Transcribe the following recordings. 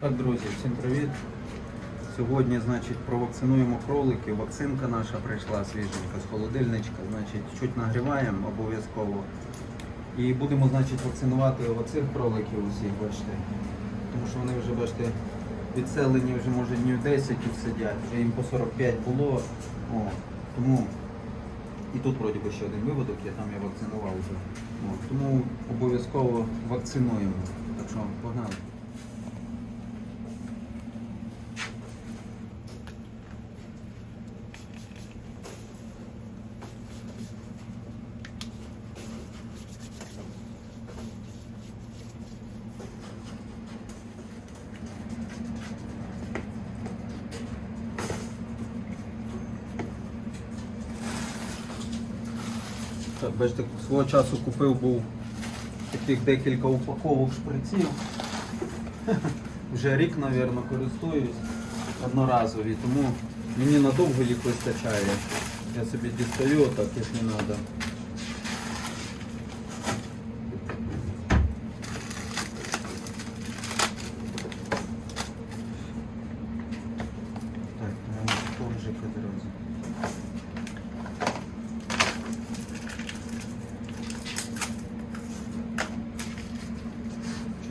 Так, друзі, всім привіт. Сьогодні, значить, провакцинуємо кроликів. Вакцинка наша прийшла свіженька з холодильничка. Значить, чуть нагріваємо обов'язково. І будемо, значить, вакцинувати оцих кроликів усіх, бачите. Тому що вони вже, бачите, відселені вже може днів 10 тут сидять, вже їм по 45 було. О, тому і тут вроді би ще один виводок, я там я вакцинував вже. О, тому обов'язково вакцинуємо. Так що погнали. Бачите, свого часу купив був таких декілька упаковок шприців. Вже рік, мабуть, користуюсь одноразові, тому мені надовго їх вистачає. Я собі дістаю так, як не треба.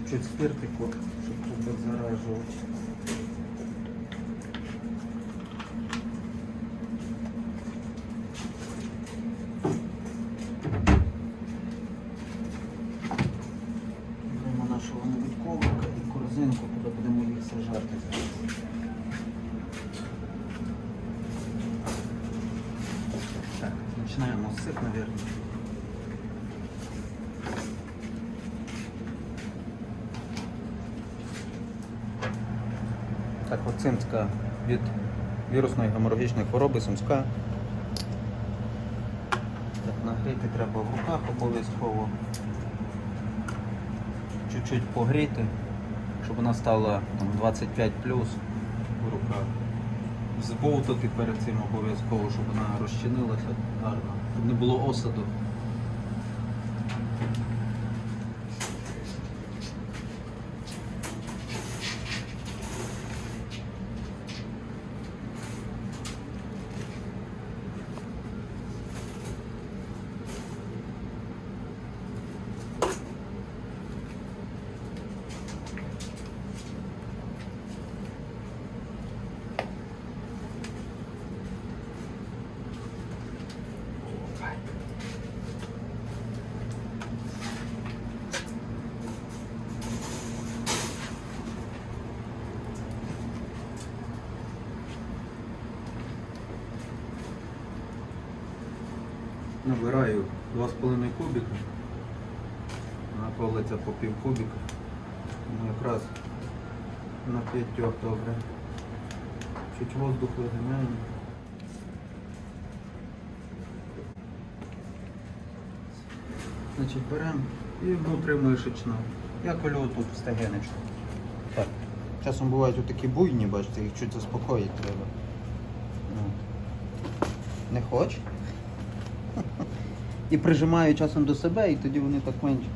Чуть-чуть спиртику, щоб тут заражувати. Беремо нашого невідковика і корзинку, куди будемо їх сажати. Так, починаємо з цих, мабуть. Вакцинка від вірусної геморагічної хвороби сумська. Так, нагріти треба в руках обов'язково. Чуть-чуть погріти, щоб вона стала там, 25 плюс в руках. Збовтати перед цим обов'язково, щоб вона розчинилася гарно, щоб не було осаду. Набираю 2,5 кубика. Вона колиться по пів кубика. Ну, якраз на п'ятьох добре. Чуть воздух вигинаємо. Значить, беремо і внутрімишечно. Я колю тут стегенечку. Так. Часом бувають такі буйні, бачите, їх чуть заспокоїти треба. Ну. Не хоч? І прижимаю часом до себе, і тоді вони так менше.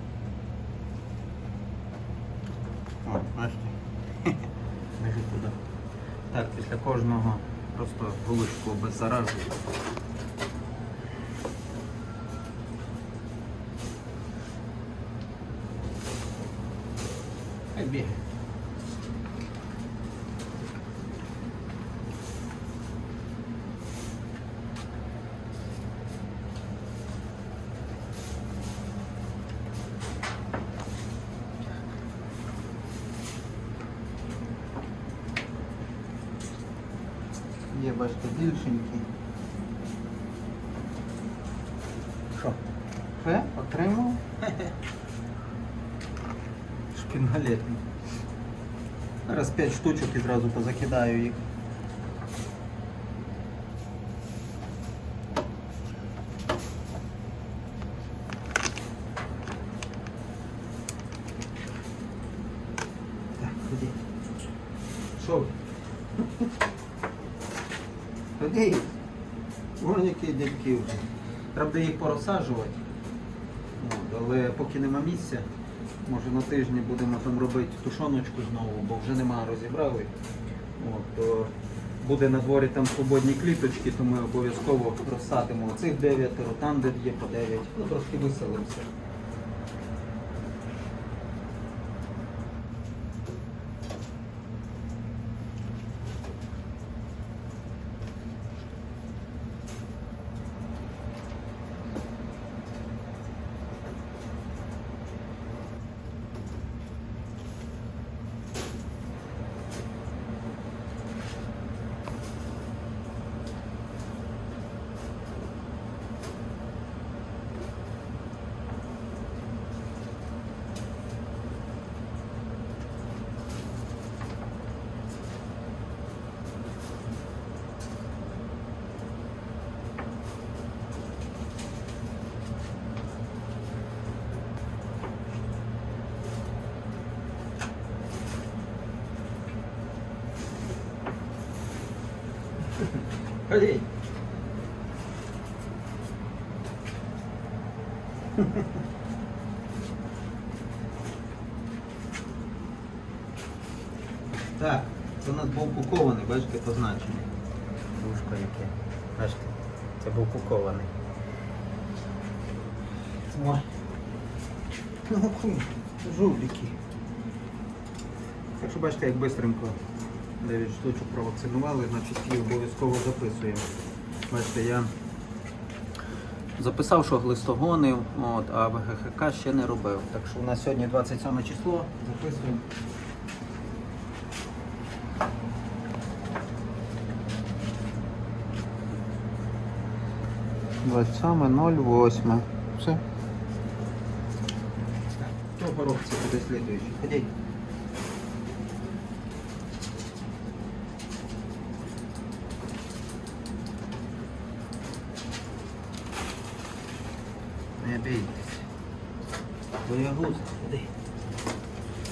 О, бачите? Лежить туди. Так, після кожного просто вуличку обеззаражую. Хай бігає. Є, бачите, більшенькі. Що? Фе? Отримав? Шпінгалетний. Зараз 5 штучок і зразу позакидаю їх. Так, ходи. Що? ви? Ходи. Вон які дядьки вже. Треба їх порозсаджувати. Але поки нема місця, може на тижні будемо там робити тушоночку знову, бо вже нема розібрали. От, то буде на дворі там свободні кліточки, то ми обов'язково розсадимо оцих дев'ятеро, там де є по дев'ять. Ну трошки виселимося. Ходіть. Так, це у нас був пукований, бачите, позначення. Вушко яке. Бачите, це був пукований. Ой. Ну, хуй, жуліки. Так що бачите, як бистренько 9 штучок провакцинували, значить їх обов'язково записуємо. Бачите, я записав, що глистогонив, от, а ВГХК ще не робив. Так що у нас сьогодні 27 число, записуємо. Двадцять саме 08. Все. Хто коробці буде слідуючий? Ходіть. Не бійтесь. Боягуз, ходи.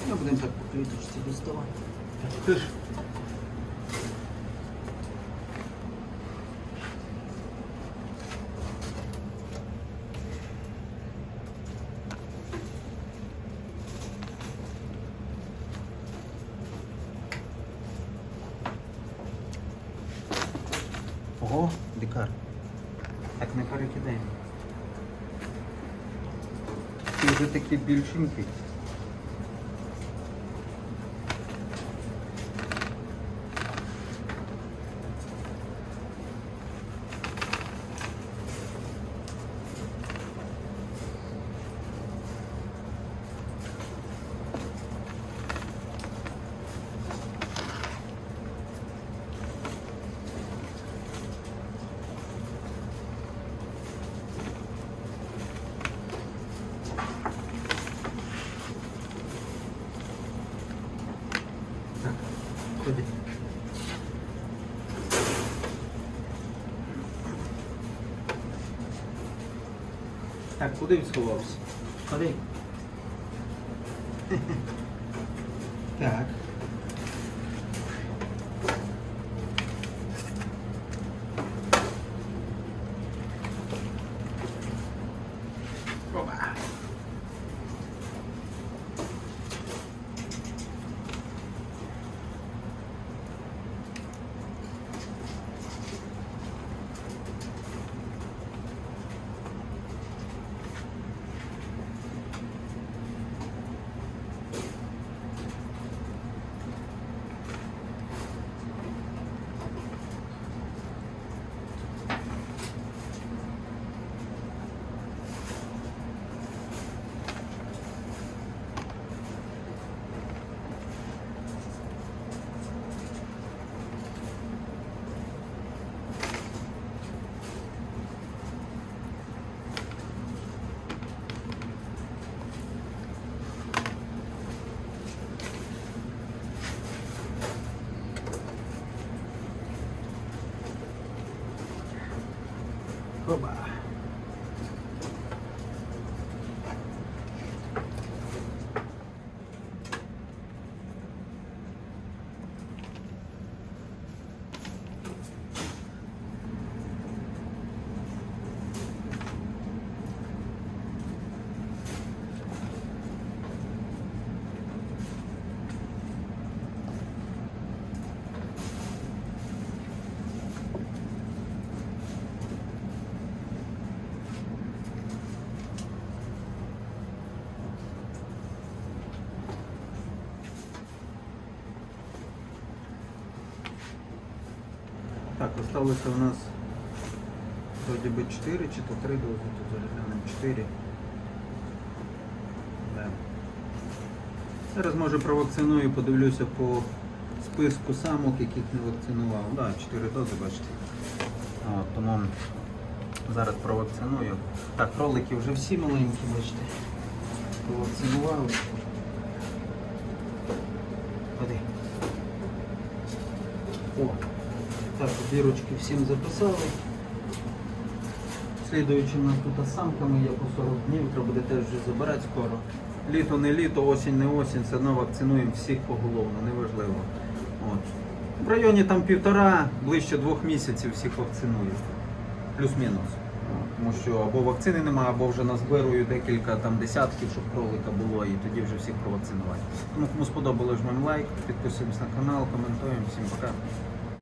Ми будемо так по квіточці доставати. Ти ж. Ого, дикар. Так не перекидаємо. Вже такі більшенькі. Так, ходи. Так, куди він сховався? Ходи. Так. どう。Так, осталося у нас вроді би 4 чи то 3 дози, тут заглянемо 4. Да. Зараз може провакциную, подивлюся по списку самок, яких не вакцинував. Так, да, 4 дози, бачите. От, тому зараз провакциную. Так, кролики вже всі маленькі, бачите. Провакцинували. Ходи. О, так, бірочки всім записали. Слідуючи нас тут самками є по 40 днів, треба буде теж вже забирати скоро. Літо не літо, осінь не осінь, все одно вакцинуємо всіх поголовно, неважливо. От. В районі там півтора, ближче двох місяців всіх вакцинують. Плюс-мінус. Тому що або вакцини немає, або вже назбирую декілька там десятків, щоб кролика було, і тоді вже всіх провакцинувати. Тому кому сподобалось, жмемо лайк, підписуємось на канал, коментуємо. Всім пока.